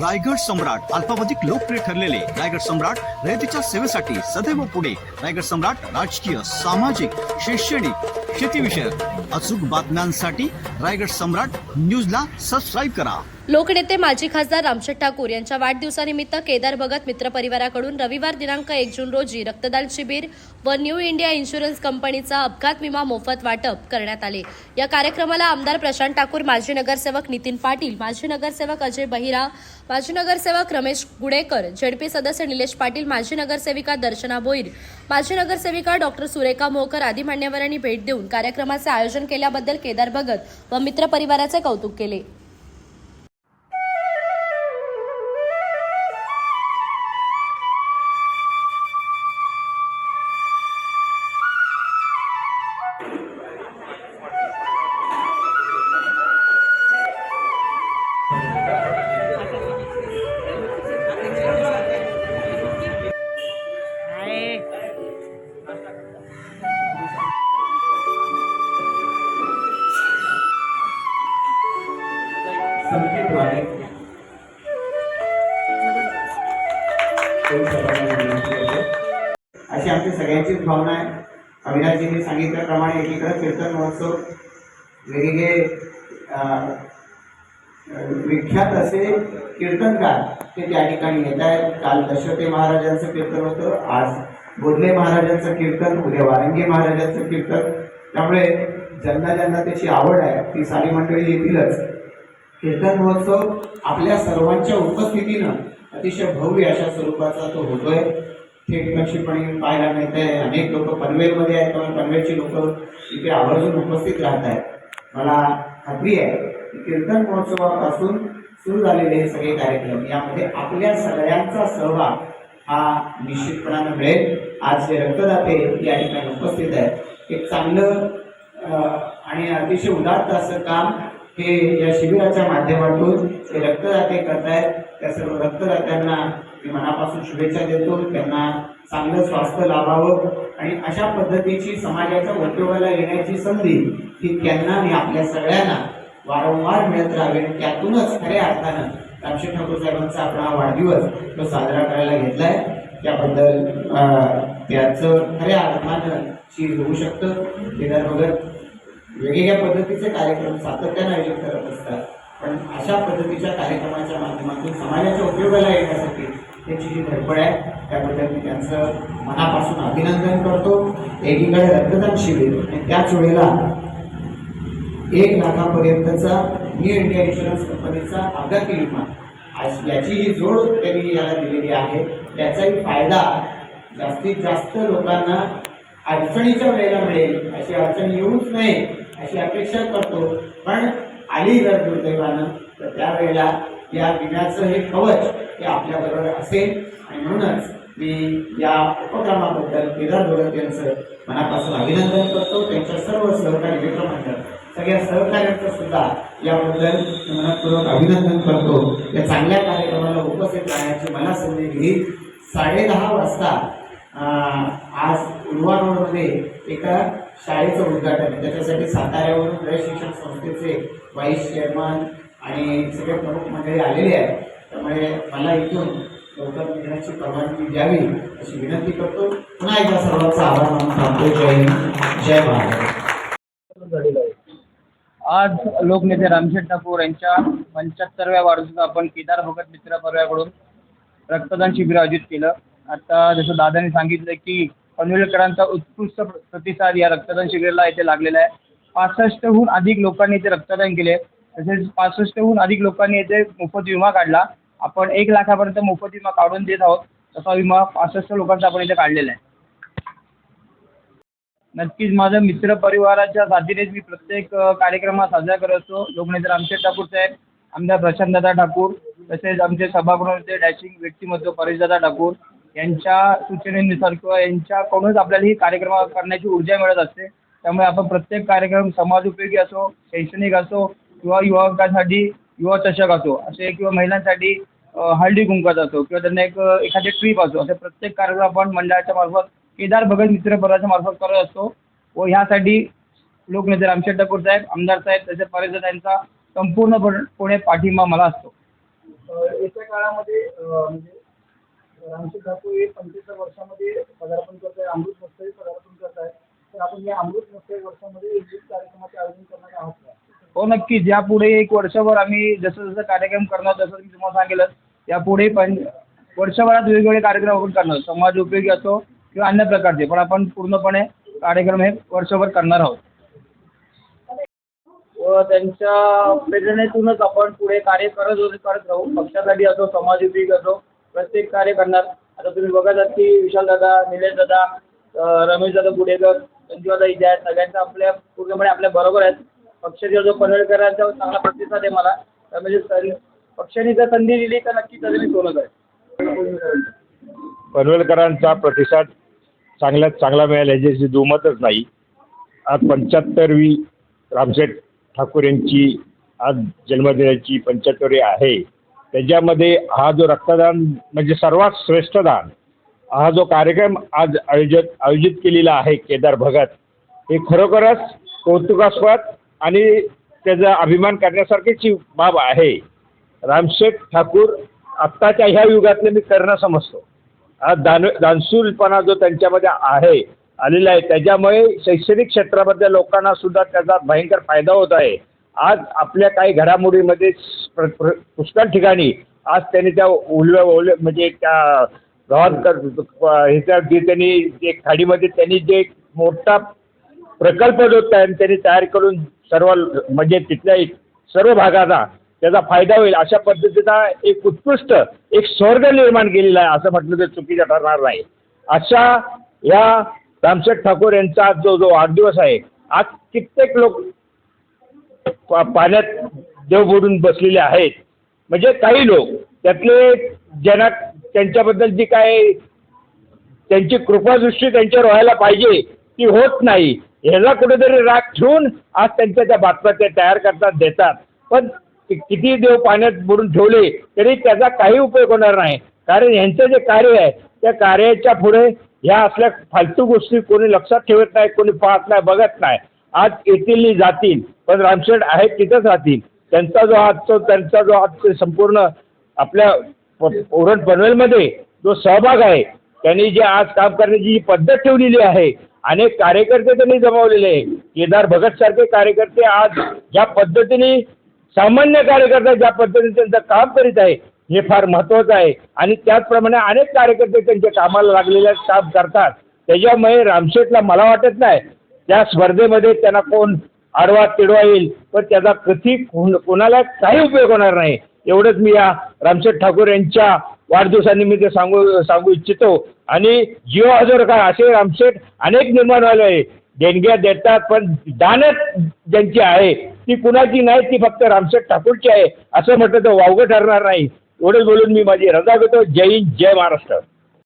रायगड सम्राट अल्पावधिक लोकप्रिय ठरलेले रायगड सम्राट रयतेच्या सेवेसाठी सदैव पुढे. रायगड सम्राट राजकीय सामाजिक शैक्षणिक शेतीविषयक अचूक बातम्यांसाठी रायगड सम्राट न्यूजला सबस्क्राईब करा. लोकनेते माजी खासदार रामशेठ ठाकूर यांच्या वाढदिवसानिमित्त केदार भगत मित्र परिवाराकडून रविवार दिनांक एक जून रोजी रक्तदान शिबिर व न्यू इंडिया इन्शुरन्स कंपनीचा अपघात विमा मोफत वाटप करण्यात आले. या कार्यक्रमाला आमदार प्रशांत ठाकूर माजी नगरसेवक नितीन पाटील माजी नगरसेवक अजय बहिरा माजी नगरसेवक रमेश गुडेकर झेडपी सदस्य निलेश पाटील माजी नगरसेविका दर्शना भोईर माजी नगरसेविका डॉक्टर सुरेखा मोहकर आदी मान्यवरांनी भेट देऊन कार्यक्रमाचे आयोजन केल्याबद्दल केदार भगत व मित्र परिवाराचे कौतुक केले. अशी आमची सगळ्यांचीच भावना आहे. अविनाशजींनी सांगितल्याप्रमाणे एकीकडे कीर्तन महोत्सव वेगवेगळे विख्यात असे कीर्तनकार ते त्या ठिकाणी येत आहेत. काल दशरथे महाराजांचं कीर्तन होतं आज बोधले महाराजांचं कीर्तन उद्या वारंगी महाराजांचं कीर्तन. त्यामुळे ज्यांना ज्यांना त्याची आवड आहे ती सारी मंडळी येतीलच. कीर्तन महोत्सव आपल्या सर्वांच्या उपस्थितीनं अतिशय भव्य अशा स्वरूपाचा तो होतोय. थेट निश्चितपणे पाहायला मिळत आहे अनेक लोक पनवेलमध्ये आहेत. त्यामुळे पनवेलची लोक इथे आवर्जून उपस्थित राहत आहेत. मला खात्री आहे की कीर्तन महोत्सवापासून सुरू झालेले हे सगळे कार्यक्रम यामध्ये आपल्या सगळ्यांचा सहभाग हा निश्चितपणानं मिळेल. आज जे रक्तदाते या ठिकाणी उपस्थित आहेत एक चांगलं आणि अतिशय उदात्त असं काम हे या शिबिराच्या माध्यमातून हे रक्तदाते करतायत. त्या सर्व रक्तदात्यांना मी मनापासून शुभेच्छा देतो. त्यांना चांगलं स्वास्थ्य लाभावं. आणि अशा पद्धतीची समाजाच्या उपयोगाला येण्याची संधी ही त्यांना आणि आपल्या सगळ्यांना वारंवार मिळत राहावी. आणि त्यातूनच खऱ्या अर्थानं रामशेठ ठाकूर साहेबांचा आपण हा वाढदिवस तो साजरा करायला घेतलाय. त्याबद्दल त्याचं खऱ्या अर्थानं चीज होऊ शकतं. केदार भगत वेगवेगळ्या पद्धतीचे कार्यक्रम सातत्यानं आयोजित करत असतात. पण अशा पद्धतीच्या कार्यक्रमाच्या माध्यमातून समाजाच्या उपयोगाला येण्यासाठी त्याची जी धडपड आहे त्याबद्दल मी त्यांचं मनापासून अभिनंदन करतो. एकीकडे रक्तदान शिबिर आणि त्याच वेळेला एक लाखापर्यंतचा न्यू इंडिया इन्शुरन्स कंपनीचा अपघाती विमा. आज याची जी जोड त्यांनी याला दिलेली आहे. त्याचाही फायदा जास्तीत जास्त लोकांना अडचणीच्या वेळेला मिळेल. अशी अडचण येऊच नये अशी अपेक्षा करतो. पण आली जर दुर्दैवानं तर त्यावेळेला या विम्याचं हे कवच हे आपल्याबरोबर असेल. आणि म्हणूनच मी या उपक्रमाबद्दल केदार भगत यांचं मनापासून अभिनंदन करतो. त्यांच्या सर्व सहकारी मित्रमंडळ सगळ्या सहकार्यांचं सुद्धा याबद्दल मनपूर्वक अभिनंदन करतो. या चांगल्या कार्यक्रमाला उपस्थित राहण्याची मला संधी दिली साडेदहा वाजता आज उलवा रोडमध्ये एका शाळेचं उद्घाटन. त्याच्यासाठी साताऱ्यावरून प्रशिक्षण संस्थेचे व्हाईस चेअरमन आणि सगळे प्रमुख मंडळी आलेले आहेत. त्यामुळे मला इथून लवकर निघण्याची परवानगी द्यावी अशी विनंती करतो. पुन्हा एकदा सर्वांचा आभार मानून सांगतो जय हिंद. जय महाराज आज लोकनेते रामशेठ ठाकूर यांच्या पंच्याहत्तरव्या वाढदिवसात आपण केदार भगत मित्र परिवाराकडून रक्तदान शिबिर आयोजित केलं. आता जसं दादाने सांगितलं की पनवेलकरांचा उत्कृष्ट प्रतिसाद या रक्तदान शिबिराला इथे लागलेला आहे. पासष्टहून अधिक लोकांनी इथे रक्तदान केले. तसेच पासष्टहून अधिक लोकांनी इथे मोफत विमा काढला. आपण एक लाखापर्यंत मोफत विमा काढून देत आहोत. तसा विमा पासष्ट लोकांचा आपण इथे काढलेला आहे. नक्कीच माझ्या मित्र परिवाराच्या साथीनेच मी प्रत्येक कार्यक्रम साजरा करत असतो. लोकनेते रामशेठ ठाकूर साहेब आमदार प्रशांतदादा ठाकूर तसेच आमचे सभागृहाचे डॅशिंग व्यक्तिमत्व परेशदादा ठाकूर यांच्या सूचनेनुसार किंवा यांच्याकडूनच आपल्याला ही कार्यक्रम करण्याची ऊर्जा मिळत असते. त्यामुळे आपण प्रत्येक कार्यक्रम समाजोपयोगी असो शैक्षणिक असो किंवा युवकांसाठी युवा चषक असो असे किंवा महिलांसाठी हळदी कुंकवाचा असो किंवा त्यांना एक एखादी ट्रीप असो असे प्रत्येक कार्यक्रम आपण मंडळाच्या मार्फत केदार भगत मित्र परिवाराच्या मार्फत करत असतो. व ह्यासाठी लोकनेते रामशेठ ठाकूर साहेब आमदार साहेब तसेच परिषद यांचा संपूर्णपणे पाठिंबा मला असतो. येत्या काळामध्ये म्हणजे रामशेठ ठाकूर हे पंचवीस वर्षामध्ये पदार्पण करत आहे अमृत महोत्सवी पदार्पण करत आहे तर आपण या अमृत महोत्सवी वर्षामध्ये विविध कार्यक्रमाचे आयोजन करणार आहोत का? हो नक्कीच. यापुढे एक वर्षभर आम्ही जसं जसं कार्यक्रम करणार जसं मी तुम्हाला सांगेल यापुढे पण वर्षभरात वेगवेगळे कार्यक्रम आपण करणार. समाज उपयोगी असो किंवा अन्य प्रकारचे पण आपण पूर्णपणे कार्यक्रम हे वर्षभर करणार आहोत. व त्यांच्या प्रेरणेतूनच आपण पुढे कार्य करत करत राहू. पक्षासाठी असो समाज उपयोगी असो. प्रत्येक कार्य करणार. आता तुम्ही बघत आहात की विशालदादा निलेशदादा अ, रमेशदादा गुडेकर संजीवदादा इथे आहेत. सगळ्यांचा आपल्या पूर्णपणे आपल्या बरोबर आहेत. पक्षाचे जो पनवेलकरांचा चांगला प्रतिसाद आहे मला त्यामध्ये म्हणजे सर पक्षाने जर संधी दिली तर नक्की तरी मी सोनं करेन. पनवेलकरांचा प्रतिसाद चांगल्यात चांगला मिळाला याच्याशी दुमतच नाही. आज पंच्याहत्तरवी रामसेठ ठाकूर यांची आज जन्मदिनाची पंच्याहत्तरवी आहे. त्याच्यामध्ये हा जो रक्तदान म्हणजे सर्वात श्रेष्ठ दान हा जो कार्यक्रम आज आयोजित आयोजित केलेला आहे केदार भगत हे खरोखरच कौतुकास्पद आणि त्याचा अभिमान करण्यासारखीची बाब आहे. रामशेठ ठाकूर आत्ताच्या ह्या युगातले मी करणं समजतो. हा दान दानशूरपणा जो त्यांच्यामध्ये आहे आलेला आहे त्याच्यामुळे शैक्षणिक क्षेत्रामधल्या लोकांना सुद्धा त्याचा भयंकर फायदा होत आहे. आज आपल्या काही घडामोडीमध्ये प्र- प्र- पुष्कळ ठिकाणी आज त्यांनी त्या उलव्या ओल्या म्हणजे त्या गावात ह्याच्या जे त्यांनी जे खाडीमध्ये त्यांनी जे मोठा प्रकल्प जो त्यांनी तयार करून सर्व म्हणजे तिथल्या एक- सर्व भागाचा त्याचा फायदा होईल अशा पद्धतीचा एक उत्कृष्ट एक स्वर्ग निर्माण केलेला आहे असं म्हटलं तर चुकीचं ठरणार नाही. अशा या रामशेठ ठाकूर यांचा जो जो वाढदिवस आहे आज कित्येक लोक पा- पाण्यात देव बुडून बसलेले आहेत. म्हणजे काही लोक त्यातले ज्यांना त्यांच्याबद्दल जी काय त्यांची कृपादृष्टी त्यांच्यावर व्हायला पाहिजे ती होत नाही. ह्याला कुठेतरी राग ठेवून आज त्यांच्या त्या बातम्या ते तयार करतात देतात. पण किती देव पाण्यात बुडून ठेवले तरी त्याचा काही उपयोग होणार नाही. कारण यांचं जे कार्य आहे त्या कार्याच्या पुढे ह्या असल्या फालतू गोष्टी कोणी लक्षात ठेवत नाही कोणी पाहत नाही बघत नाही. आज येतील जातील पण रामशेठ आहेत तिथंच राहतील. त्यांचा जो आजचा त्यांचा जो आज संपूर्ण आपल्या प- उरण पनवेलमध्ये जो सहभाग आहे त्यांनी जे आज काम करण्याची जी पद्धत ठेवलेली आहे अनेक कार्यकर्ते त्यांनी जमावलेले आहे. केदार भगत सारखे कार्यकर्ते आज ज्या पद्धतीने सामान्य कार्यकर्ता ज्या पद्धतीने त्यांचं काम करीत आहे हे फार महत्त्वाचं आहे. आणि त्याचप्रमाणे अनेक कार्यकर्ते त्यांच्या कामाला लागलेल्या काम करतात. त्याच्यामुळे रामशेठला मला वाटत नाही त्या स्पर्धेमध्ये त्यांना कोण आडवा तिडवा येईल पण त्याचा कधी कोणाला काही उपयोग होणार नाही. एवढंच मी या रामशेठ ठाकूर यांच्या वाढदिवसानिमित्त सांगू सांगू इच्छितो. आणि जिओ हजर का असे रामशेठ अनेक निर्माण झाले आहे. देणग्या देतात पण दानत ज्यांची आहे ती कुणाची नाही ती फक्त रामशेठ ठाकूरची आहे. असं म्हटलं तर वावगं ठरणार नाही. एवढंच बोलून मी माझी रजा घेतो. जय हिंद जय महाराष्ट्र.